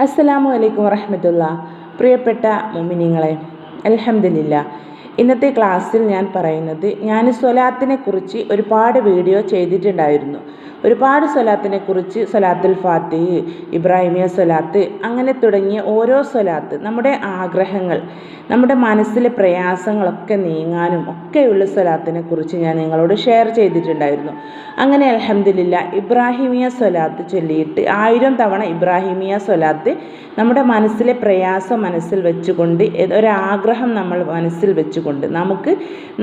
അസ്സലാമു അലൈക്കും വറഹമത്തുള്ള. പ്രിയപ്പെട്ട മുമിനിങ്ങളെ അൽഹംദുലില്ല ഇന്നത്തെ ക്ലാസ്സിൽ ഞാൻ പറയുന്നത് ഞാൻ സ്വലാത്തിനെ കുറിച്ച് ഒരുപാട് വീഡിയോ ചെയ്തിട്ടുണ്ടായിരുന്നു. ഒരുപാട് സ്വലാത്തിനെ കുറിച്ച് സ്വലാത്തുൽ ഫാത്തി ഇബ്രാഹിമിയ സ്വലാത്ത് അങ്ങനെ തുടങ്ങിയ ഓരോ സ്വലാത്ത് നമ്മുടെ ആഗ്രഹങ്ങൾ നമ്മുടെ മനസ്സിലെ പ്രയാസങ്ങളൊക്കെ നീങ്ങാനും ഒക്കെയുള്ള സ്വലാത്തിനെ കുറിച്ച് ഞാൻ നിങ്ങളോട് ഷെയർ ചെയ്തിട്ടുണ്ടായിരുന്നു. അങ്ങനെ അൽഹംദുലില്ല ഇബ്രാഹിമിയ സ്വലാത്ത് ചൊല്ലിയിട്ട് ആയിരം തവണ ഇബ്രാഹിമിയ സ്വലാത്ത് നമ്മുടെ മനസ്സിലെ പ്രയാസം മനസ്സിൽ വെച്ചുകൊണ്ട് ഒരാഗ്രഹം നമ്മൾ മനസ്സിൽ വെച്ചുകൊണ്ട് നമുക്ക്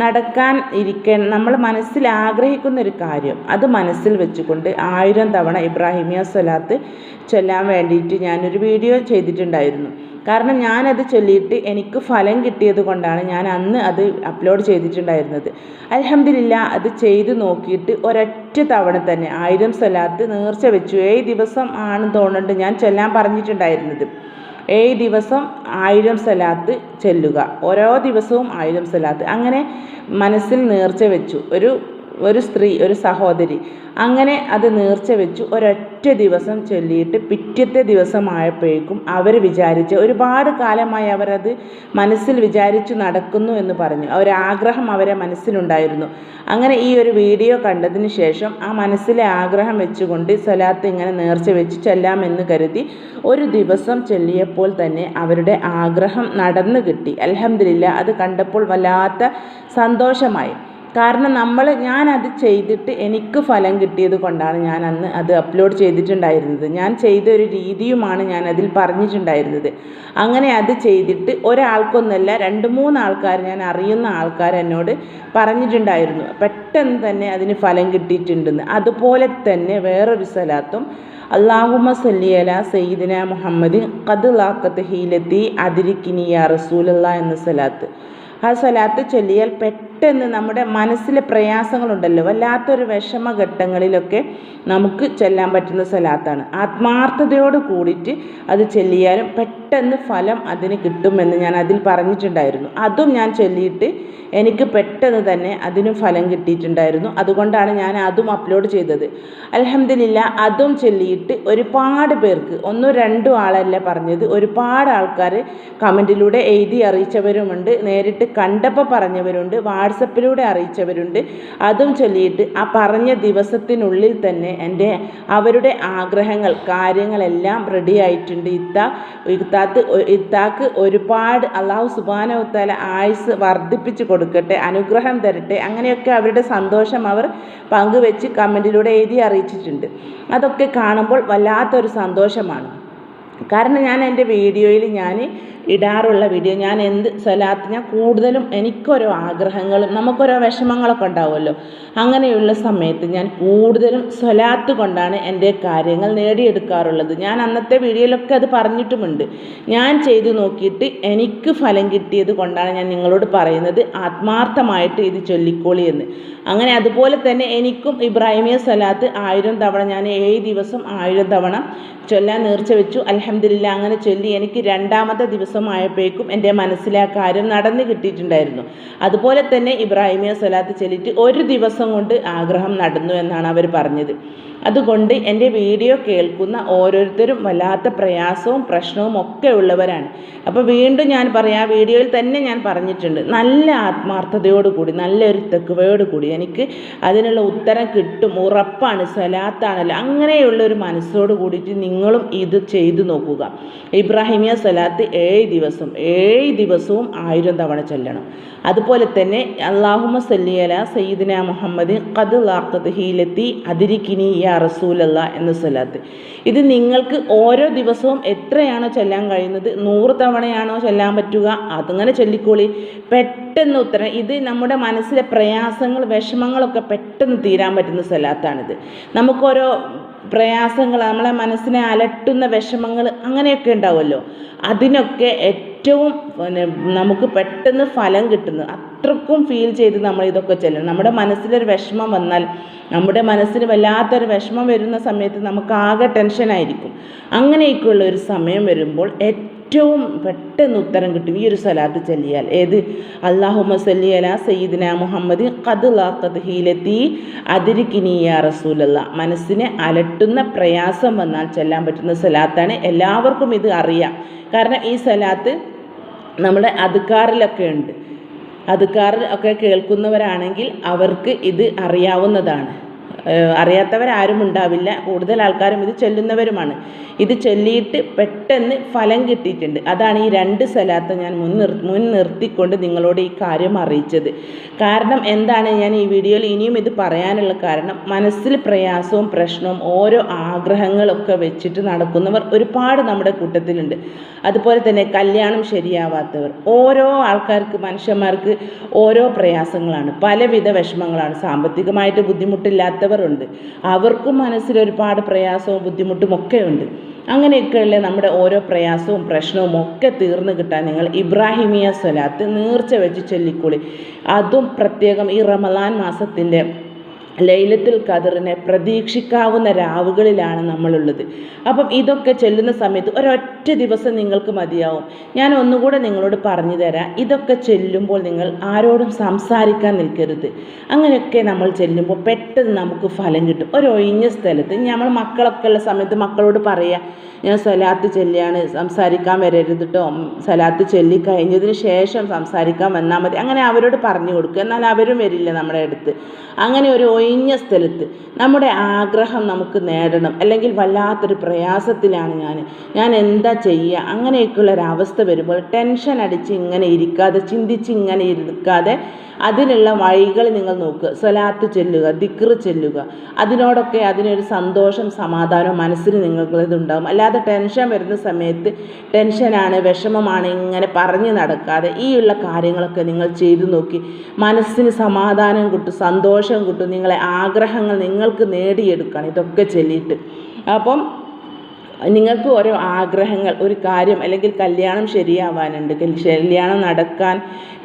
നടക്കാൻ ഇരിക്കാൻ നമ്മൾ മനസ്സിൽ ആഗ്രഹിക്കുന്ന ഒരു കാര്യം അത് മനസ്സിൽ വെച്ചുകൊണ്ട് ആയിരം തവണ ഇബ്രാഹിമിയ സ്വലാത്ത് ചൊല്ലാൻ വേണ്ടിയിട്ട് ഞാനൊരു വീഡിയോ ചെയ്തിട്ടുണ്ടായിരുന്നു. കാരണം ഞാനത് ചൊല്ലിയിട്ട് എനിക്ക് ഫലം കിട്ടിയത് കൊണ്ടാണ് ഞാൻ അന്ന് അത് അപ്ലോഡ് ചെയ്തിട്ടുണ്ടായിരുന്നത്. അലഹമില്ല അത് ചെയ്ത് നോക്കിയിട്ട് ഒരൊറ്റ തവണ തന്നെ ആയിരം സ്വലാത്ത് നേർച്ച വെച്ചു. ഏഴ് ദിവസം ആണെന്ന് തോന്നുന്നുണ്ട് ഞാൻ ചൊല്ലാൻ പറഞ്ഞിട്ടുണ്ടായിരുന്നത്. ഏഴ് ദിവസം ആയിരം സലാത്ത് ചെല്ലുക. ഓരോ ദിവസവും ആയിരം സലാത്ത്. അങ്ങനെ മനസ്സിൽ നേർച്ച വെച്ചു. ഒരു ഒരു സ്ത്രീ ഒരു സഹോദരി. അങ്ങനെ അത് നേർച്ച വെച്ചു. ഒരൊറ്റ ദിവസം ചൊല്ലിയിട്ട് പിറ്റത്തെ ദിവസമായപ്പോഴേക്കും അവർ വിചാരിച്ച് ഒരുപാട് കാലമായി അവരത് മനസ്സിൽ വിചാരിച്ചു നടക്കുന്നു എന്ന് പറഞ്ഞു. ഒരാഗ്രഹം അവരെ മനസ്സിലുണ്ടായിരുന്നു. അങ്ങനെ ഈ ഒരു വീഡിയോ കണ്ടതിന് ശേഷം ആ മനസ്സിലെ ആഗ്രഹം വെച്ചുകൊണ്ട് സ്വലാത്ത് ഇങ്ങനെ നേർച്ച വെച്ച് ചെല്ലാമെന്ന് കരുതി ഒരു ദിവസം ചൊല്ലിയപ്പോൾ തന്നെ അവരുടെ ആഗ്രഹം നടന്നു കിട്ടി. അലഹമില്ല അത് കണ്ടപ്പോൾ വല്ലാത്ത സന്തോഷമായി. കാരണം നമ്മൾ ഞാനത് ചെയ്തിട്ട് എനിക്ക് ഫലം കിട്ടിയത് കൊണ്ടാണ് ഞാൻ അന്ന് അത് അപ്ലോഡ് ചെയ്തിട്ടുണ്ടായിരുന്നത്. ഞാൻ ചെയ്ത ഒരു രീതിയുമാണ് ഞാൻ അതിൽ പറഞ്ഞിട്ടുണ്ടായിരുന്നത്. അങ്ങനെ അത് ചെയ്തിട്ട് ഒരാൾക്കൊന്നല്ല രണ്ട് മൂന്ന് ആൾക്കാർ ഞാൻ അറിയുന്ന ആൾക്കാർ എന്നോട് പറഞ്ഞിട്ടുണ്ടായിരുന്നു. പെട്ടെന്ന് തന്നെ അതിന് ഫലം കിട്ടിയിട്ടുണ്ടെന്ന്. അതുപോലെ തന്നെ വേറൊരു സ്ഥലത്തും അള്ളാഹുമ സല്ലിയല സയ്യിദിന മുഹമ്മദ് കത് ലാക്കത്ത് ഹീലത്തി അതിരിക്കിനിയ റസൂലല്ല എന്ന സ്ഥലത്ത് ആ സ്വലാത്ത് ചൊല്ലിയാൽ പെട്ടെന്ന് നമ്മുടെ മനസ്സിലെ പ്രയാസങ്ങളുണ്ടല്ലോ. വല്ലാത്തൊരു വിഷമഘട്ടങ്ങളിലൊക്കെ നമുക്ക് ചെല്ലാൻ പറ്റുന്ന സ്വലാത്താണ് ആത്മാർത്ഥതയോട് കൂടിയിട്ട് അത് ചൊല്ലിയാലും പെട്ടെന്ന് ഫലം അതിന് കിട്ടുമെന്ന് ഞാൻ അതിൽ പറഞ്ഞിട്ടുണ്ടായിരുന്നു. അതും ഞാൻ ചൊല്ലിയിട്ട് എനിക്ക് പെട്ടെന്ന് തന്നെ അതിനും ഫലം കിട്ടിയിട്ടുണ്ടായിരുന്നു. അതുകൊണ്ടാണ് ഞാൻ അതും അപ്ലോഡ് ചെയ്തത്. അലഹമില്ല അതും ചൊല്ലിയിട്ട് ഒരുപാട് പേർക്ക് ഒന്നും രണ്ടും ആളല്ല പറഞ്ഞത് ഒരുപാട് ആൾക്കാർ കമന്റിലൂടെ എഴുതി അറിയിച്ചവരുമുണ്ട്. നേരിട്ട് കണ്ടപ്പോൾ പറഞ്ഞവരുണ്ട് വാട്സപ്പിലൂടെ അറിയിച്ചവരുണ്ട്. അതും ചൊല്ലിയിട്ട് ആ പറഞ്ഞ ദിവസത്തിനുള്ളിൽ തന്നെ എന്റെ അവരുടെ ആഗ്രഹങ്ങൾ കാര്യങ്ങളെല്ലാം റെഡി ആയിട്ടുണ്ട്. ഇത്ത ഇത്താത്ത് ഇത്താക്ക് ഒരുപാട് അള്ളാഹു സുബാനവത്താല ആയുസ് വർദ്ധിപ്പിച്ച് കൊടുക്കട്ടെ അനുഗ്രഹം തരട്ടെ അങ്ങനെയൊക്കെ അവരുടെ സന്തോഷം അവർ പങ്കുവെച്ച് കമന്റിലൂടെ എഴുതി അറിയിച്ചിട്ടുണ്ട്. അതൊക്കെ കാണുമ്പോൾ വല്ലാത്തൊരു സന്തോഷമാണ്. കാരണം ഞാൻ എന്റെ വീഡിയോയിൽ ഞാൻ ഇടാറുള്ള വീഡിയോ ഞാൻ എന്ത് സ്വലാത്ത് ഞാൻ കൂടുതലും എനിക്കൊരോ ആഗ്രഹങ്ങളും നമുക്കൊരോ വിഷമങ്ങളൊക്കെ ഉണ്ടാവുമല്ലോ. അങ്ങനെയുള്ള സമയത്ത് ഞാൻ കൂടുതലും സ്വലാത്ത് കൊണ്ടാണ് എന്റെ കാര്യങ്ങൾ നേടിയെടുക്കാറുള്ളത്. ഞാൻ അന്നത്തെ വീഡിയോയിലൊക്കെ അത് പറഞ്ഞിട്ടുമുണ്ട്. ഞാൻ ചെയ്തു നോക്കിയിട്ട് എനിക്ക് ഫലം കിട്ടിയത് കൊണ്ടാണ് ഞാൻ നിങ്ങളോട് പറയുന്നത്. ആത്മാർത്ഥമായിട്ട് ഇത് ചൊല്ലിക്കോളി എന്ന്. അങ്ങനെ അതുപോലെ തന്നെ എനിക്കും ഇബ്രാഹിമിയ സ്വലാത്ത് ആയിരം തവണ ഞാൻ ഏഴ് ദിവസം ആയിരം തവണ ചൊല്ലാൻ നേർച്ച വെച്ചു. അലഹമില്ല അങ്ങനെ ചൊല്ലി എനിക്ക് രണ്ടാമത്തെ ദിവസമായപ്പോഴേക്കും എന്റെ മനസ്സിലെ ആ കാര്യം നടന്നു കിട്ടിയിട്ടുണ്ടായിരുന്നു. അതുപോലെ തന്നെ ഇബ്രാഹിമിയ സ്വലാത്ത് ചൊല്ലിയിട്ട് ഒരു ദിവസം കൊണ്ട് ആഗ്രഹം നടന്നു എന്നാണ് അവർ പറഞ്ഞത്. അതുകൊണ്ട് എന്റെ വീഡിയോ കേൾക്കുന്ന ഓരോരുത്തരും വല്ലാത്ത പ്രയാസവും പ്രശ്നവും ഒക്കെ ഉള്ളവരാണ്. അപ്പോൾ വീണ്ടും ഞാൻ പറയാം വീഡിയോയിൽ തന്നെ ഞാൻ പറഞ്ഞിട്ടുണ്ട് നല്ല ആത്മാർത്ഥതയോട് കൂടി നല്ലൊരു തെക്കുവയോട് കൂടി എനിക്ക് അതിനുള്ള ഉത്തരം കിട്ടും ഉറപ്പാണ് സ്വലാത്താണല്ലോ അങ്ങനെയുള്ള ഒരു മനസ്സോട് കൂടിയിട്ട് നിങ്ങളും ഇത് ചെയ്തു നോക്കുക. ഇബ്രാഹിമിയ സലാത്ത് ഏഴ് ദിവസം ഏഴ് ദിവസവും ആയിരം തവണ ചൊല്ലണം. അതുപോലെ തന്നെ അള്ളാഹുമ സല്ലിയല സയ്യിദിന മുഹമ്മദ് ഖദ് ലാഖത്ത് ഹീലത്തി അതിരിക്കിനി യാ റസൂലല്ല എന്ന സലാത്ത് ഇത് നിങ്ങൾക്ക് ഓരോ ദിവസവും എത്രയാണോ ചൊല്ലാൻ കഴിയുന്നത് നൂറ് തവണയാണോ ചൊല്ലാൻ പറ്റുക അതങ്ങനെ ചൊല്ലിക്കോളി. പെട്ടെന്ന് ഉത്തരം ഇത് നമ്മുടെ മനസ്സിലെ പ്രയാസങ്ങൾ വിഷമങ്ങളൊക്കെ പെട്ടെന്ന് തീരാൻ പറ്റുന്ന സ്ഥലത്താണിത് നമുക്കോരോ പ്രയാസങ്ങൾ നമ്മളെ മനസ്സിനെ അലട്ടുന്ന വിഷമങ്ങൾ അങ്ങനെയൊക്കെ ഉണ്ടാവുമല്ലോ. അതിനൊക്കെ ഏറ്റവും പിന്നെ നമുക്ക് പെട്ടെന്ന് ഫലം കിട്ടുന്നത്. അത്രക്കും ഫീൽ ചെയ്ത് നമ്മൾ ഇതൊക്കെ ചെല്ലണം. നമ്മുടെ മനസ്സിലൊരു വിഷമം വന്നാൽ നമ്മുടെ മനസ്സിന് വല്ലാത്തൊരു വിഷമം വരുന്ന സമയത്ത് നമുക്ക് ആകെ ടെൻഷനായിരിക്കും അങ്ങനെയൊക്കെയുള്ള ഒരു സമയം വരുമ്പോൾ ഏറ്റവും പെട്ടെന്ന് ഉത്തരം കിട്ടും. ഈ ഒരു സലാത്ത് ചൊല്ലിയാൽ. ഏത്? അള്ളാഹുമ സല്ലി അല സയ്യിദിന മുഹമ്മദ് ഖദ് ലാഖത് ഹീലത്തി അതിരിക്കിനിയ റസൂലല്ല. മനസ്സിനെ അലട്ടുന്ന പ്രയാസം വന്നാൽ ചെല്ലാൻ പറ്റുന്ന സലാത്താണ് എല്ലാവർക്കും ഇത് അറിയാം. കാരണം ഈ സ്വലാത്ത് നമ്മുടെ അതുക്കാറിലൊക്കെ ഉണ്ട്. അതുക്കാറിൽ ഒക്കെ കേൾക്കുന്നവരാണെങ്കിൽ അവർക്ക് ഇത് അറിയാവുന്നതാണ്. അറിയാത്തവരാരും ഉണ്ടാവില്ല. കൂടുതൽ ആൾക്കാരും ഇത് ചൊല്ലുന്നവരുമാണ്. ഇത് ചൊല്ലിയിട്ട് പെട്ടെന്ന് ഫലം കിട്ടിയിട്ടുണ്ട്. അതാണ് ഈ രണ്ട് സ്ഥലത്ത് ഞാൻ മുൻ മുൻനിർത്തിക്കൊണ്ട് നിർത്തിക്കൊണ്ട് നിങ്ങളോട് ഈ കാര്യം അറിയിച്ചത്. കാരണം എന്താണ് ഞാൻ ഈ വീഡിയോയിൽ ഇനിയും ഇത് പറയാനുള്ള കാരണം മനസ്സിൽ പ്രയാസവും പ്രശ്നവും ഓരോ ആഗ്രഹങ്ങളൊക്കെ വെച്ചിട്ട് നടക്കുന്നവർ ഒരുപാട് നമ്മുടെ കൂട്ടത്തിലുണ്ട്. അതുപോലെ തന്നെ കല്യാണം ശരിയാവാത്തവർ. ഓരോ ആൾക്കാർക്ക് മനുഷ്യന്മാർക്ക് ഓരോ പ്രയാസങ്ങളാണ്. പലവിധ വിഷമങ്ങളാണ്. സാമ്പത്തികമായിട്ട് ബുദ്ധിമുട്ടില്ലാത്തവരുണ്ട് അവർക്കും മനസ്സിൽ ഒരുപാട് പ്രയാസവും ബുദ്ധിമുട്ടും ഒക്കെ ഉണ്ട്. അങ്ങനെയൊക്കെയുള്ള നമ്മുടെ ഓരോ പ്രയാസവും പ്രശ്നവും ഒക്കെ തീർന്നു കിട്ടാൻ നിങ്ങൾ ഇബ്രാഹിമിയ സ്വലാത്ത് നീർച്ച വെച്ച് ചൊല്ലിക്കൂളി. അതും പ്രത്യേകം ഈ റമദാൻ മാസത്തിന്റെ ലൈലത്തുൽ ഖദറിനെ പ്രതീക്ഷിക്കാവുന്ന രാവുകളിലാണ് നമ്മളുള്ളത്. അപ്പം ഇതൊക്കെ ചെല്ലുന്ന സമയത്ത് ഒരൊറ്റ ദിവസം നിങ്ങൾക്ക് മതിയാവും. ഞാൻ ഒന്നുകൂടെ നിങ്ങളോട് പറഞ്ഞു തരാം. ഇതൊക്കെ ചെല്ലുമ്പോൾ നിങ്ങൾ ആരോടും സംസാരിക്കാൻ നിൽക്കരുത്. അങ്ങനെയൊക്കെ നമ്മൾ ചെല്ലുമ്പോൾ പെട്ടെന്ന് നമുക്ക് ഫലം കിട്ടും. ഒരു ഒഴിഞ്ഞ സ്ഥലത്ത് നമ്മൾ മക്കളൊക്കെ ഉള്ള സമയത്ത് മക്കളോട് പറയുക ഞാൻ സലാത്ത് ചെല്ലിയാണ് സംസാരിക്കാൻ വരരുത് കേട്ടോ സലാത്ത് ചൊല്ലി കഴിഞ്ഞതിന് ശേഷം സംസാരിക്കാൻ വന്നാൽ മതി. അങ്ങനെ അവരോട് പറഞ്ഞു കൊടുക്കുക. എന്നാൽ അവരും വരില്ല നമ്മുടെ അടുത്ത്. അങ്ങനെ ഒരു ഒഴിഞ്ഞ സ്ഥലത്ത് നമ്മുടെ ആഗ്രഹം നമുക്ക് നേടണം അല്ലെങ്കിൽ വല്ലാത്തൊരു പ്രയാസത്തിലാണ് ഞാൻ. ഞാൻ എന്താ ചെയ്യുക? അങ്ങനെയൊക്കെയുള്ള ഒരു അവസ്ഥ വരുമ്പോൾ ടെൻഷൻ അടിച്ച് ഇങ്ങനെ ഇരിക്കാതെ ചിന്തിച്ച് ഇങ്ങനെ ഇരിക്കാതെ അതിനുള്ള വഴികൾ നിങ്ങൾ നോക്കുക. സ്വലാത്ത് ചെല്ലുക ദിക്റ് ചെല്ലുക. അതിനോടൊക്കെ അതിനൊരു സന്തോഷം സമാധാനവും മനസ്സിന് നിങ്ങൾക്കിതുണ്ടാകും അല്ലാതെ ടെൻഷൻ വരുന്ന സമയത്ത് ടെൻഷനാണ് വിഷമമാണ് ഇങ്ങനെ പറഞ്ഞു നടക്കാതെ ഈ ഉള്ള കാര്യങ്ങളൊക്കെ നിങ്ങൾ ചെയ്തു നോക്കി മനസ്സിന് സമാധാനം കിട്ടും സന്തോഷം കിട്ടും നിങ്ങളെ ആഗ്രഹങ്ങൾ നിങ്ങൾക്ക് നേടിയെടുക്കണം. ഇതൊക്കെ ചൊല്ലിയിട്ട്. അപ്പം നിങ്ങൾക്ക് ഓരോ ആഗ്രഹങ്ങൾ ഒരു കാര്യം അല്ലെങ്കിൽ കല്യാണം ശരിയാവാനുണ്ട്. കല്യാണം നടക്കാൻ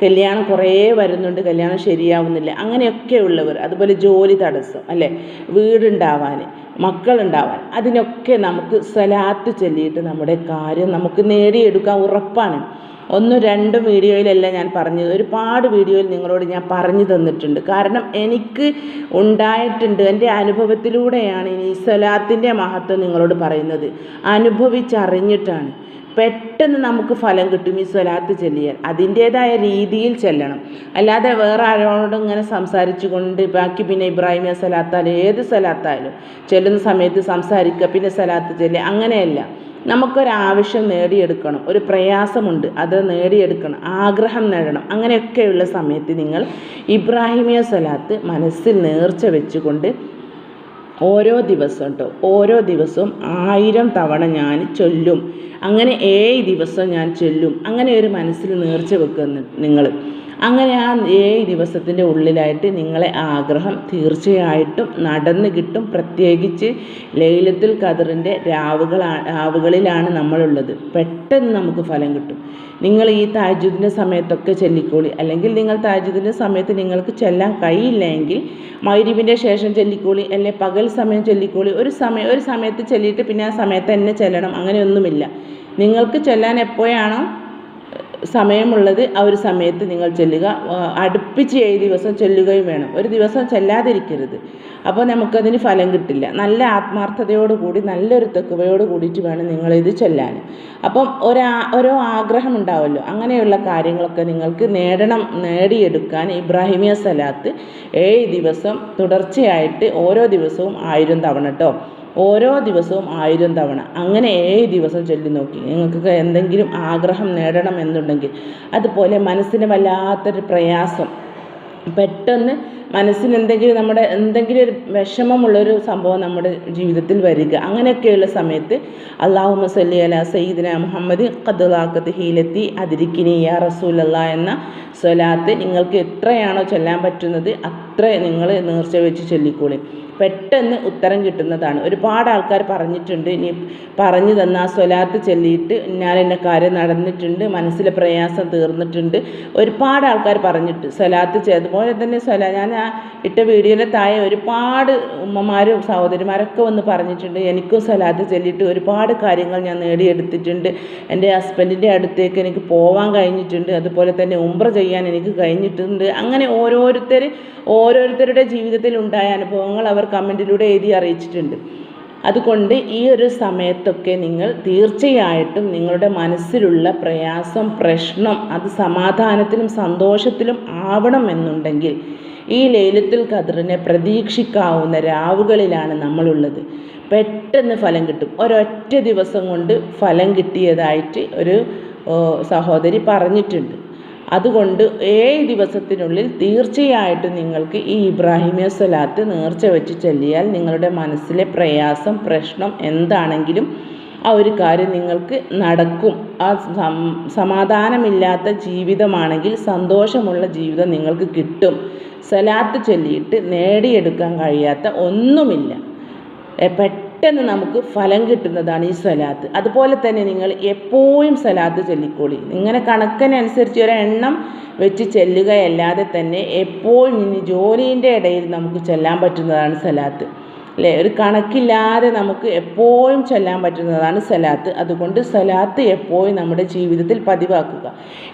കല്യാണം കുറേ വരുന്നുണ്ട് കല്യാണം ശരിയാവുന്നില്ല. അങ്ങനെയൊക്കെ ഉള്ളവർ അതുപോലെ ജോലി തടസ്സം അല്ലേ? വീടുണ്ടാവാൻ മക്കളുണ്ടാവാൻ അതിനൊക്കെ നമുക്ക് സലാത്ത് ചൊല്ലിയിട്ട് നമ്മുടെ കാര്യം നമുക്ക് നേടിയെടുക്കാൻ ഉറപ്പാണ്. ഒന്നും രണ്ടും വീഡിയോയിലല്ല ഞാൻ പറഞ്ഞത്. ഒരുപാട് വീഡിയോയിൽ നിങ്ങളോട് ഞാൻ പറഞ്ഞു തന്നിട്ടുണ്ട്. കാരണം എനിക്ക് ഉണ്ടായിട്ടുണ്ട്. എന്റെ അനുഭവത്തിലൂടെയാണ് ഇനി സ്വലാത്തിന്റെ മഹത്വം നിങ്ങളോട് പറയുന്നത്. അനുഭവിച്ചറിഞ്ഞിട്ടാണ്. പെട്ടെന്ന് നമുക്ക് ഫലം കിട്ടും ഈ സ്വലാത്ത് ചെല്ലിയാൽ. അതിന്റേതായ രീതിയിൽ ചെല്ലണം. അല്ലാതെ വേറെ ആരോടും ഇങ്ങനെ സംസാരിച്ചു കൊണ്ട് ബാക്കി പിന്നെ ഇബ്രാഹിമിയ സ്വലാത്താലും ഏത് സ്വലാത്തായാലും ചെല്ലുന്ന സമയത്ത് സംസാരിക്കുക പിന്നെ സ്വലാത്ത് ചെല്ലുക അങ്ങനെയല്ല. നമുക്കൊരാവശ്യം നേടിയെടുക്കണം. ഒരു പ്രയാസമുണ്ട് അത് നേടിയെടുക്കണം ആഗ്രഹം നേടണം. അങ്ങനെയൊക്കെയുള്ള സമയത്ത് നിങ്ങൾ ഇബ്രാഹിമിയ സ്വലാത്ത് മനസ്സിൽ നേർച്ച വെച്ചുകൊണ്ട് ഓരോ ദിവസം കേട്ടോ ഓരോ ദിവസവും ആയിരം തവണ ഞാൻ ചൊല്ലും. അങ്ങനെ ഏഴ് ദിവസം ഞാൻ ചൊല്ലും. അങ്ങനെ ഒരു മനസ്സിൽ നേർച്ച വെക്കുന്നു നിങ്ങൾ. അങ്ങനെ ആ ഏഴ് ദിവസത്തിന്റെ ഉള്ളിലായിട്ട് നിങ്ങളെ ആഗ്രഹം തീർച്ചയായിട്ടും നടന്ന് കിട്ടും. പ്രത്യേകിച്ച് ലൈലത്തുൽ ഖദറിന്റെ രാവുകളാണ് രാവുകളിലാണ് നമ്മളുള്ളത്. പെട്ടെന്ന് നമുക്ക് ഫലം കിട്ടും. നിങ്ങൾ ഈ താജുദിന്റെ സമയത്തൊക്കെ ചൊല്ലിക്കോളി. അല്ലെങ്കിൽ നിങ്ങൾ താജുദിന്റെ സമയത്ത് നിങ്ങൾക്ക് ചെല്ലാൻ കഴിയില്ലെങ്കിൽ മൈരീബിന്റെ ശേഷം ചൊല്ലിക്കോളി. അല്ലെ പകൽ സമയം ചൊല്ലിക്കോളി. ഒരു സമയം ഒരു സമയത്ത് ചൊല്ലിയിട്ട് പിന്നെ ആ സമയത്ത് തന്നെ ചെല്ലണം. അങ്ങനെയൊന്നുമില്ല. നിങ്ങൾക്ക് ചെല്ലാൻ എപ്പോഴാണോ സമയമുള്ളത് ആ ഒരു സമയത്ത് നിങ്ങൾ ചെല്ലുക. അടുപ്പിച്ച് ഏഴ് ദിവസം ചെല്ലുകയും വേണം. ഒരു ദിവസം ചെല്ലാതിരിക്കരുത്. അപ്പോൾ നമുക്കതിന് ഫലം കിട്ടില്ല. നല്ല ആത്മാർത്ഥതയോടുകൂടി നല്ലൊരു തെക്കുവയോട് കൂടിയിട്ട് വേണം നിങ്ങളിത് ചെല്ലാൻ. അപ്പം ഒരാ ഓരോ ആഗ്രഹം ഉണ്ടാവുമല്ലോ അങ്ങനെയുള്ള കാര്യങ്ങളൊക്കെ നിങ്ങൾക്ക് നേടണം നേടിയെടുക്കാൻ ഇബ്രാഹിമിയ സലാത്ത് ഏഴ് ദിവസം തുടർച്ചയായിട്ട് ഓരോ ദിവസവും ആയിരം തവണ കേട്ടോ ഓരോ ദിവസവും ആയിരം തവണ. അങ്ങനെ ഏഴ് ദിവസം ചൊല്ലി നോക്കി. നിങ്ങൾക്ക് എന്തെങ്കിലും ആഗ്രഹം നേടണം എന്നുണ്ടെങ്കിൽ അതുപോലെ മനസ്സിന് വല്ലാത്തൊരു പ്രയാസം. പെട്ടെന്ന് മനസ്സിന് എന്തെങ്കിലും നമ്മുടെ എന്തെങ്കിലും ഒരു വിഷമമുള്ളൊരു സംഭവം നമ്മുടെ ജീവിതത്തിൽ വരിക. അങ്ങനെയൊക്കെയുള്ള സമയത്ത് അള്ളാഹു മസല്ലി അല സയ്യിദിന മുഹമ്മദ് ഖദ്ലാക്കത്ത് ഹീലത്തി അതിരിക്കിനി യാ റസൂലല്ല എന്ന സ്വലാത്ത് നിങ്ങൾക്ക് എത്രയാണോ ചൊല്ലാൻ പറ്റുന്നത് അത്ര നിങ്ങൾ നേർച്ച വെച്ച് ചൊല്ലിക്കോളി. പെട്ടെന്ന് ഉത്തരം കിട്ടുന്നതാണ്. ഒരുപാട് ആൾക്കാർ പറഞ്ഞിട്ടുണ്ട് ഇനി പറഞ്ഞു തന്ന ആ സ്വലാത്ത് ചൊല്ലിയിട്ട് ഞാൻ എന്റെ കാര്യം നടന്നിട്ടുണ്ട് മനസ്സിലെ പ്രയാസം തീർന്നിട്ടുണ്ട്. ഒരുപാട് ആൾക്കാർ പറഞ്ഞിട്ട് സ്വലാത്ത് അതുപോലെ തന്നെ സ്വല ഞാൻ ആ ഇട്ട വീഡിയോയിലെ താഴെ ഒരുപാട് ഉമ്മമാരും സഹോദരിമാരൊക്കെ വന്ന് പറഞ്ഞിട്ടുണ്ട് എനിക്കും സ്വലാത്ത് ചൊല്ലിയിട്ട് ഒരുപാട് കാര്യങ്ങൾ ഞാൻ നേടിയെടുത്തിട്ടുണ്ട്. എന്റെ ഹസ്ബൻഡിന്റെ അടുത്തേക്ക് എനിക്ക് പോവാൻ കഴിഞ്ഞിട്ടുണ്ട് അതുപോലെ തന്നെ ഉംറ ചെയ്യാൻ എനിക്ക് കഴിഞ്ഞിട്ടുണ്ട്. അങ്ങനെ ഓരോരുത്തർ ഓരോരുത്തരുടെ ജീവിതത്തിൽ ഉണ്ടായ അനുഭവങ്ങൾ അവർ കമന്റിലൂടെ എഴുതി അറിയിച്ചിട്ടുണ്ട്. അതുകൊണ്ട് ഈ ഒരു സമയത്തൊക്കെ നിങ്ങൾ തീർച്ചയായിട്ടും നിങ്ങളുടെ മനസ്സിലുള്ള പ്രയാസം പ്രശ്നം അത് സമാധാനത്തിലും സന്തോഷത്തിലും ആവണം എന്നുണ്ടെങ്കിൽ ഈ ലേലത്തിൽ കതിറിനെ പ്രതീക്ഷിക്കാവുന്ന രാവുകളിലാണ് നമ്മളുള്ളത്. പെട്ടെന്ന് ഫലം കിട്ടും. ഒരൊറ്റ ദിവസം കൊണ്ട് ഫലം കിട്ടിയതായിട്ട് ഒരു സഹോദരി പറഞ്ഞിട്ടുണ്ട്. അതുകൊണ്ട് ഏഴ് ദിവസത്തിനുള്ളിൽ തീർച്ചയായിട്ടും നിങ്ങൾക്ക് ഈ ഇബ്രാഹിമിയ സ്വലാത്ത് നേർച്ച വെച്ച് ചൊല്ലിയാൽ നിങ്ങളുടെ മനസ്സിലെ പ്രയാസം പ്രശ്നം എന്താണെങ്കിലും ആ ഒരു കാര്യം നിങ്ങൾക്ക് നടക്കും. ആ സമാധാനമില്ലാത്ത ജീവിതമാണെങ്കിൽ സന്തോഷമുള്ള ജീവിതം നിങ്ങൾക്ക് കിട്ടും. സലാത്ത് ചൊല്ലിയിട്ട് നേടിയെടുക്കാൻ കഴിയാത്ത ഒന്നുമില്ല. എ, പെട്ടെന്ന് നമുക്ക് ഫലം കിട്ടുന്നതാണ് ഈ സ്വലാത്ത് അതുപോലെ തന്നെ നിങ്ങൾ എപ്പോഴും സ്വലാത്ത് ചൊല്ലിക്കോളി. ഇങ്ങനെ കണക്കിനനുസരിച്ച് ഒരു എണ്ണം വെച്ച് ചെല്ലുകയല്ലാതെ തന്നെ എപ്പോഴും ഇനി ജോലിന്റെ ഇടയിൽ നമുക്ക് ചെല്ലാൻ പറ്റുന്നതാണ് സ്വലാത്ത് അല്ലേ? ഒരു കണക്കില്ലാതെ നമുക്ക് എപ്പോഴും ചൊല്ലാൻ പറ്റുന്നതാണ് സലാത്ത്. അതുകൊണ്ട് സലാത്ത് എപ്പോഴും നമ്മുടെ ജീവിതത്തിൽ പതിവാക്കുക.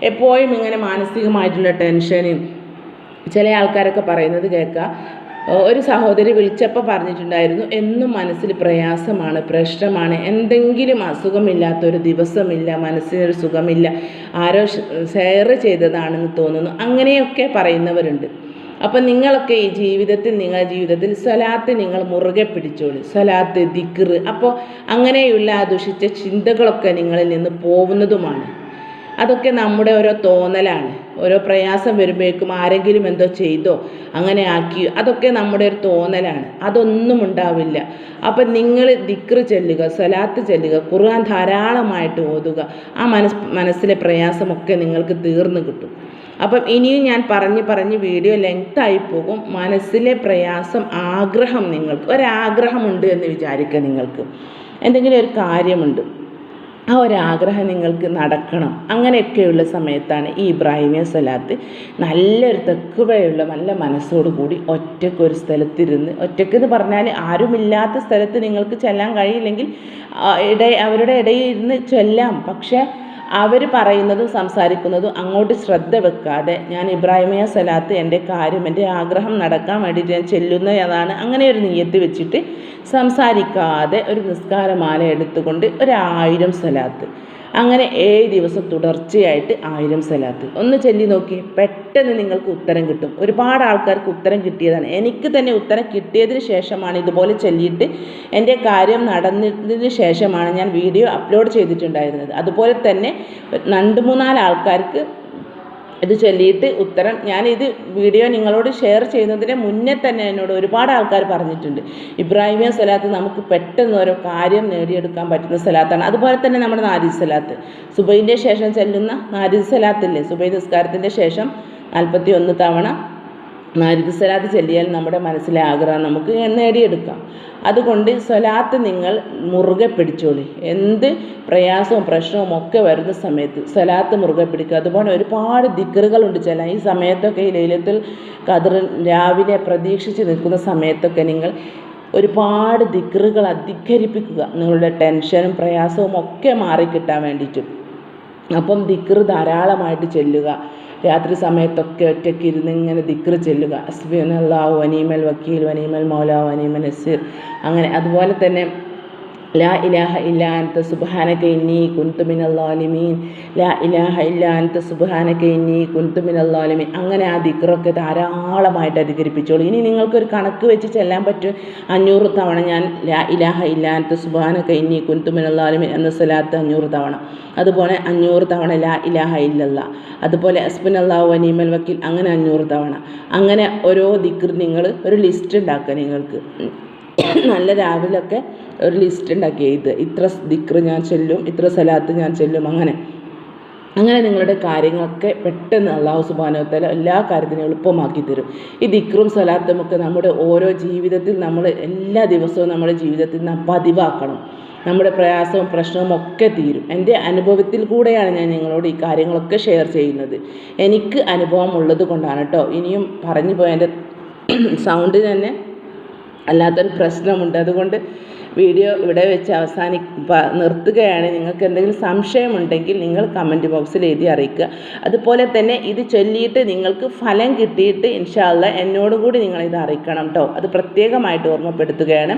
എപ്പോഴും ഇങ്ങനെ മാനസികമായിട്ടുള്ള ടെൻഷനും ചില ആൾക്കാരൊക്കെ പറയുന്നത് കേൾക്കാം ഒരു സഹോദരി വിളിച്ചപ്പോൾ പറഞ്ഞിട്ടുണ്ടായിരുന്നു എന്നും മനസ്സിൽ പ്രയാസമാണ് പ്രശ്നമാണ്. എന്തെങ്കിലും അസുഖമില്ലാത്ത ഒരു ദിവസമില്ല മനസ്സിനൊരു സുഖമില്ല. ആരോ ഷെയർ ചെയ്തതാണെന്ന് തോന്നുന്നു. അങ്ങനെയൊക്കെ പറയുന്നവരുണ്ട്. അപ്പം നിങ്ങളൊക്കെ ഈ ജീവിതത്തിൽ നിങ്ങളുടെ ജീവിതത്തിൽ സ്വലാത്ത് നിങ്ങൾ മുറുകെ പിടിച്ചോളൂ. സ്വലാത്ത് ദിക്റ് അപ്പോൾ അങ്ങനെയുള്ള ആ ദുഷിച്ച ചിന്തകളൊക്കെ നിങ്ങളിൽ നിന്ന് പോകുന്നതുമാണ് അതൊക്കെ നമ്മുടെ ഓരോ തോന്നലാണ്. ഓരോ പ്രയാസം വരുമ്പോഴേക്കും ആരെങ്കിലും എന്തോ ചെയ്തോ അങ്ങനെ ആക്കി അതൊക്കെ നമ്മുടെ ഒരു തോന്നലാണ്. അതൊന്നും ഉണ്ടാവില്ല. അപ്പം നിങ്ങൾ ദിക്റ് ചെല്ലുക സ്വലാത്ത് ചെല്ലുക ഖുർആൻ ധാരാളമായിട്ട് ഓതുക. ആ മനസ് മനസ്സിലെ പ്രയാസമൊക്കെ നിങ്ങൾക്ക് തീർന്നു കിട്ടും. അപ്പം ഇനിയും ഞാൻ പറഞ്ഞ് പറഞ്ഞ് വീഡിയോ ലെങ്തായി പോകും. മനസ്സിലെ പ്രയാസം ആഗ്രഹം നിങ്ങൾക്ക് ഒരാഗ്രഹമുണ്ട് എന്ന് വിചാരിക്കുക നിങ്ങൾക്ക്. എന്തെങ്കിലും ഒരു കാര്യമുണ്ട്. ആ ഒരാഗ്രഹം നിങ്ങൾക്ക് നടക്കണം. അങ്ങനെയൊക്കെയുള്ള സമയത്താണ് ഈ ഇബ്രാഹിമിയ സ്വലാത്ത്. നല്ലൊരു തെക്കുവയുള്ള നല്ല മനസ്സോടു കൂടി ഒറ്റയ്ക്ക് ഒരു സ്ഥലത്തിരുന്ന് ഒറ്റയ്ക്ക് എന്ന് പറഞ്ഞാൽ ആരുമില്ലാത്ത സ്ഥലത്ത് നിങ്ങൾക്ക് ചെല്ലാൻ കഴിയില്ലെങ്കിൽ ഇട അവരുടെ ഇടയിൽ ഇരുന്ന് ചൊല്ലാം. പക്ഷേ അവർ പറയുന്നതും സംസാരിക്കുന്നതും അങ്ങോട്ട് ശ്രദ്ധ വെക്കാതെ ഞാൻ ഇബ്രാഹിമിയ സലാത്ത് എന്റെ കാര്യം എന്റെ ആഗ്രഹം നടക്കാൻ വേണ്ടിയിട്ട് ഞാൻ ചെല്ലുന്നതാണ് അങ്ങനെ ഒരു നീയത്ത് വെച്ചിട്ട് സംസാരിക്കാതെ ഒരു നിസ്കാരമാല എടുത്തുകൊണ്ട് ഒരായിരം സ്വലാത്ത് അങ്ങനെ ഏഴ് ദിവസം തുടർച്ചയായിട്ട് ആയിരം സലാത്ത്. ഒന്ന് ചൊല്ലി നോക്കി പെട്ടെന്ന് നിങ്ങൾക്ക് ഉത്തരം കിട്ടും. ഒരുപാട് ആൾക്കാർക്ക് ഉത്തരം കിട്ടിയതാണ്. എനിക്ക് തന്നെ ഉത്തരം കിട്ടിയതിന് ശേഷമാണ് ഇതുപോലെ ചൊല്ലിയിട്ട് എന്റെ കാര്യം നടന്നതിന് ശേഷമാണ് ഞാൻ വീഡിയോ അപ്ലോഡ് ചെയ്തിട്ടുണ്ടായിരുന്നത്. അതുപോലെ തന്നെ രണ്ട് മൂന്നാൽ ആൾക്കാർക്ക് ഇത് ചൊല്ലിയിട്ട് ഉത്തരം ഞാൻ ഇത് വീഡിയോ നിങ്ങളോട് ഷെയർ ചെയ്യുന്നതിന് മുന്നേ തന്നെ എന്നോട് ഒരുപാട് ആൾക്കാർ പറഞ്ഞിട്ടുണ്ട്. ഇബ്രാഹിമിയ സ്വലാത്ത് നമുക്ക് പെട്ടെന്ന് ഓരോ കാര്യം നേടിയെടുക്കാൻ പറ്റുന്ന സ്വലാത്താണ്. അതുപോലെ തന്നെ നമ്മുടെ നാരി സ്വലാത്ത്. സുബൈന്റെ ശേഷം ചെല്ലുന്ന നാരി സ്വലാത്തില്ലേ? സുബൈ നിസ്കാരത്തിന്റെ ശേഷം നാൽപ്പത്തി ഒന്ന് തവണ നാരിദ് സ്വലാത്ത് ചൊല്ലിയാൽ നമ്മുടെ മനസ്സിലെ ആഗ്രഹം നമുക്ക് നേടിയെടുക്കാം. അതുകൊണ്ട് സ്വലാത്ത് നിങ്ങൾ മുറുകെ പിടിച്ചോളി. എന്ത് പ്രയാസവും പ്രശ്നവും ഒക്കെ വരുന്ന സമയത്ത് സ്വലാത്ത് മുറുകെ പിടിക്കുക. അതുപോലെ ഒരുപാട് ദിക്കറുകളുണ്ട് ചില. ഈ സമയത്തൊക്കെ ഈ ലൈലത്തിൽ കതിർ രാവിലെ പ്രതീക്ഷിച്ച് നിൽക്കുന്ന സമയത്തൊക്കെ നിങ്ങൾ ഒരുപാട് ദിക്കറുകൾ അധികരിപ്പിക്കുക. നിങ്ങളുടെ ടെൻഷനും പ്രയാസവും ഒക്കെ മാറിക്കിട്ടാൻ വേണ്ടിയിട്ട്. അപ്പം ദിക്കർ ധാരാളമായിട്ട് ചെല്ലുക. രാത്രി സമയത്തൊക്കെ ഒറ്റയ്ക്ക് ഇരുന്ന് ഇങ്ങനെ ദിക്റ് ചെല്ലുക. അസ്ബിൻ അള്ളാഹു അനീമൽ വക്കീൽ വനീമൽ മൗലാഹു അനീമൽ നസീർ. അങ്ങനെ അതുപോലെ തന്നെ ലാ ഇലാഹ ഇല്ലാ അൻത സുബ്ഹാനക ഇന്നി കുന്തു മിനൽ ലാ ഇലാഹ ഇല്ലാ അൻത സുബ്ഹാനക ഇന്നി കുന്തു മിനൽ അങ്ങനെ ആ ദിക്റൊക്കെ ധാരാളമായിട്ട് അധികരിപ്പിച്ചോളൂ. ഇനി നിങ്ങൾക്കൊരു കണക്ക് വെച്ച് ചെല്ലാൻ പറ്റും. അഞ്ഞൂറ് തവണ ഞാൻ ലാ ഇലാഹ ഇല്ലാ അൻത സുബ്ഹാനക ഇന്നി കുന്തു മിനൽ എന്ന സ്വലാത്ത് അഞ്ഞൂറ് തവണ. അതുപോലെ അഞ്ഞൂറ് തവണ ലാ ഇലാഹ ഇല്ലല്ല. അതുപോലെ അസ്ബിൻ അള്ളാഹു അനീമൽ വക്കീൽ അങ്ങനെ അഞ്ഞൂറ് തവണ. അങ്ങനെ ഓരോ ദിക്ർ നിങ്ങൾ ഒരു ലിസ്റ്റ് ഉണ്ടാക്കുക നിങ്ങൾക്ക്. നല്ല രാവിലൊക്കെ ഒരു ലിസ്റ്റ് ഉണ്ടാക്കി എഴുതുക ഇത്ര ദിക്ർ ഞാൻ ചെല്ലും ഇത്ര സലാത്ത് ഞാൻ ചെല്ലും അങ്ങനെ. അങ്ങനെ നിങ്ങളുടെ കാര്യങ്ങളൊക്കെ പെട്ടെന്ന് അള്ളാഹു സുബാനോത്തല എല്ലാ കാര്യത്തിനും എളുപ്പമാക്കി തരും. ഈ ദിക്റും സലാത്തും ഒക്കെ നമ്മുടെ ഓരോ ജീവിതത്തിൽ നമ്മൾ എല്ലാ ദിവസവും നമ്മുടെ ജീവിതത്തിൽ നാം പതിവാക്കണം. നമ്മുടെ പ്രയാസവും പ്രശ്നവും ഒക്കെ തീരും. എന്റെ അനുഭവത്തിൽ കൂടെയാണ് ഞാൻ നിങ്ങളോട് ഈ കാര്യങ്ങളൊക്കെ ഷെയർ ചെയ്യുന്നത്. എനിക്ക് അനുഭവം ഉള്ളത് കൊണ്ടാണ് കേട്ടോ ഇനിയും പറഞ്ഞു പോയ എന്റെ തന്നെ അല്ലാത്തൊരു പ്രശ്നമുണ്ട്. അതുകൊണ്ട് വീഡിയോ ഇവിടെ വെച്ച് അവസാനി നിർത്തുകയാണ്. നിങ്ങൾക്ക് എന്തെങ്കിലും സംശയമുണ്ടെങ്കിൽ നിങ്ങൾ കമന്റ് ബോക്സിൽ എഴുതി അറിയിക്കുക. അതുപോലെ തന്നെ ഇത് ചൊല്ലിയിട്ട് നിങ്ങൾക്ക് ഫലം കിട്ടിയിട്ട് ഇൻഷാല്ല എന്നോടുകൂടി നിങ്ങൾ ഇത് അറിയിക്കണം കേട്ടോ അത് പ്രത്യേകമായിട്ട് ഓർമ്മപ്പെടുത്തുകയാണ്.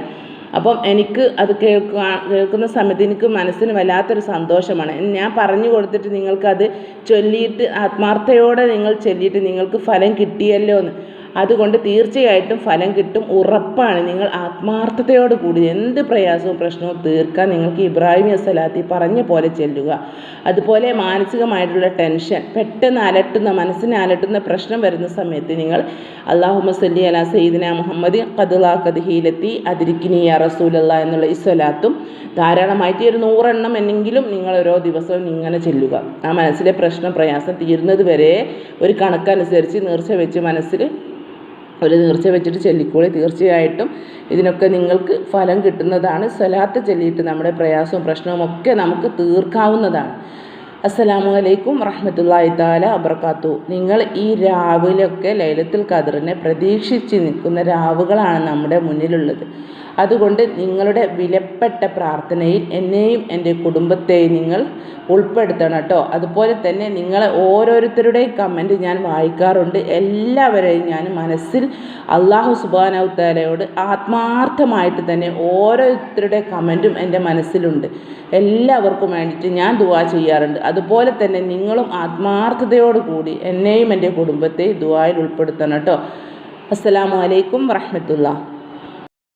അപ്പം എനിക്ക് അത് കേൾക്കുക കേൾക്കുന്ന സമയത്ത് എനിക്ക് മനസ്സിന് വല്ലാത്തൊരു സന്തോഷമാണ്. ഞാൻ പറഞ്ഞു കൊടുത്തിട്ട് നിങ്ങൾക്കത് ചൊല്ലിയിട്ട് ആത്മാർത്ഥയോടെ നിങ്ങൾ ചൊല്ലിയിട്ട് നിങ്ങൾക്ക് ഫലം കിട്ടിയല്ലോ എന്ന് അതുകൊണ്ട് തീർച്ചയായിട്ടും ഫലം കിട്ടും. ഉറപ്പാണ് നിങ്ങൾ ആത്മാർത്ഥതയോട് കൂടി എന്ത് പ്രയാസവും പ്രശ്നവും തീർക്കാൻ നിങ്ങൾക്ക് ഇബ്രാഹിം അസലാത്തി പറഞ്ഞ പോലെ ചെല്ലുക. അതുപോലെ മാനസികമായിട്ടുള്ള ടെൻഷൻ പെട്ടെന്ന് അലട്ടുന്ന മനസ്സിനെ അലട്ടുന്ന പ്രശ്നം വരുന്ന സമയത്ത് നിങ്ങൾ അള്ളാഹു സല്ലി അല സയ്യിദിന മുഹമ്മദ് കദുലാ കദ്ഹീലത്തി അതിരിക്കിനി റസൂലല്ല എന്നുള്ള ഈ സ്വലാത്തും ധാരാളമായിട്ട് ഒരു നൂറെണ്ണം എന്നെങ്കിലും നിങ്ങൾ ഓരോ ദിവസവും ഇങ്ങനെ ചെല്ലുക. ആ മനസ്സിലെ പ്രശ്നം പ്രയാസം തീരുന്നത് വരെ ഒരു കണക്കനുസരിച്ച് നേർച്ച വെച്ച് മനസ്സിൽ ഒരു നേർച്ച വെച്ചിട്ട് ചൊല്ലിക്കോളി. തീർച്ചയായിട്ടും ഇതിനൊക്കെ നിങ്ങൾക്ക് ഫലം കിട്ടുന്നതാണ്. സ്വലാത്ത് ചൊല്ലിയിട്ട് നമ്മുടെ പ്രയാസവും പ്രശ്നവും ഒക്കെ നമുക്ക് തീർക്കാവുന്നതാണ്. അസ്സലാമു അലൈക്കും റഹ്മത്തുള്ളാഹി താല അബർക്കാത്തു നിങ്ങൾ ഈ രാവിലൊക്കെ ലൈലത്തുൽ ഖദറിനെ പ്രതീക്ഷിച്ച് നിൽക്കുന്ന രാവുകളാണ് നമ്മുടെ മുന്നിലുള്ളത്. അതുകൊണ്ട് നിങ്ങളുടെ വിലപ്പെട്ട പ്രാർത്ഥനയിൽ എന്നെയും എന്റെ കുടുംബത്തെയും നിങ്ങൾ ഉൾപ്പെടുത്തണം കേട്ടോ. അതുപോലെ തന്നെ നിങ്ങളെ ഓരോരുത്തരുടെയും കമന്റ് ഞാൻ വായിക്കാറുണ്ട്. എല്ലാവരെയും ഞാൻ മനസ്സിൽ അള്ളാഹു സുബാനൗത്താലയോട് ആത്മാർത്ഥമായിട്ട് തന്നെ ഓരോരുത്തരുടെ കമന്റും എന്റെ മനസ്സിലുണ്ട്. എല്ലാവർക്കും വേണ്ടിയിട്ട് ഞാൻ ദുവാ ചെയ്യാറുണ്ട്. അതുപോലെ തന്നെ നിങ്ങളും ആത്മാർത്ഥതയോട് കൂടി എന്നെയും എന്റെ കുടുംബത്തെയും ദുവായിൽ ഉൾപ്പെടുത്തണം കേട്ടോ. അസ്സാം വലൈക്കും വറഹമത്തുള്ള